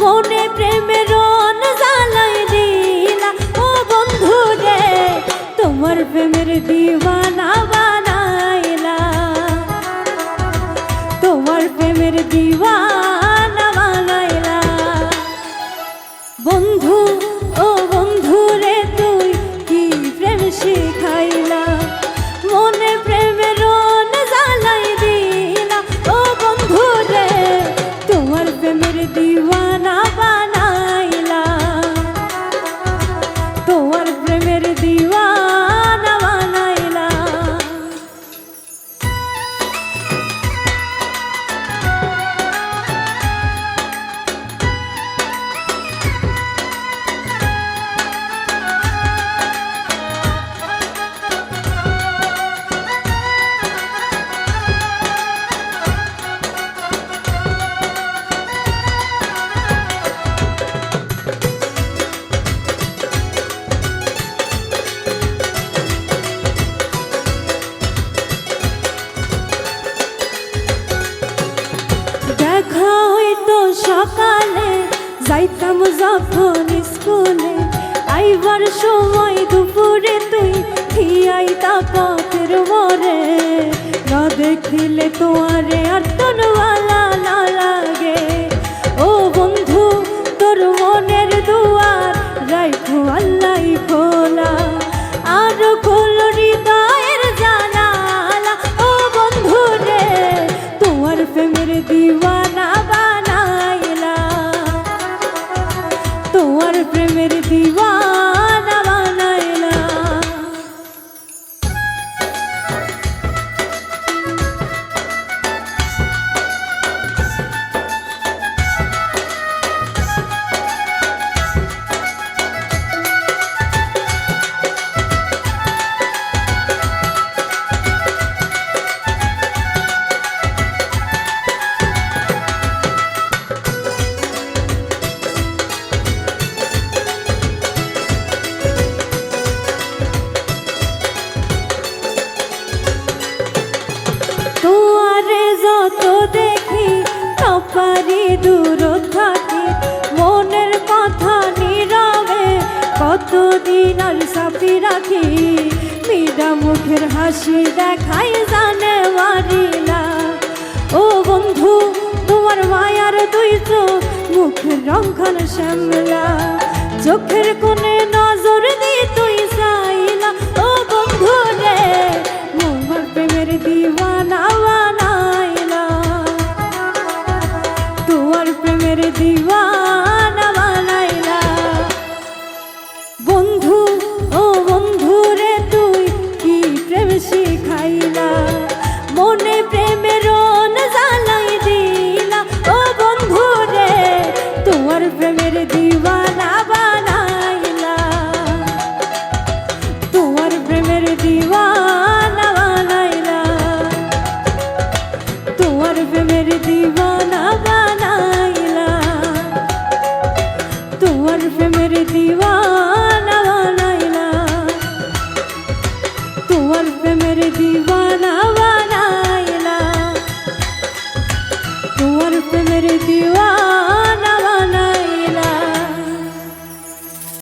মনে প্রেমের রন জ্বালাই দিলা। ও বন্ধু রে, তোমার প্রেমের দিওয়ানা বানাইলা। তোমার প্রেমের দিওয়ানা বানাইলা। বন্ধু দেখা হইতো সকালে। যাইতাম যখন স্কুলে, আইবার সময় দুপুরে তুই থিয়াইতা পথের মরে। না দেখিলে তোমারে আর তনওয়ালা তোয়ারে যত দেখি পারি দূর থাকি। মনের কথা নীরবে কতদিন আর সাপি রাখি? মীরা মুখের হাসি দেখাই জানে মারিলা ও বন্ধু, তোমার মায়ার দুই চোখ, মুখের রংখান শ্যামলা। চোখের কোণে নজর দিয়ে তোমার প্রেমের দিওয়ানা বানাইলা। বন্ধু, ও বন্ধু রে তুই কি প্রেম শিখাইলা? মনে প্রেমের জ্বালাই দিলা। ও বন্ধু রে, তোমার প্রেমের দিওয়ানা তোমার প্রেমের দিওয়ানা বানাইলা তোমার প্রেমের দিওয়ানা বানাইলা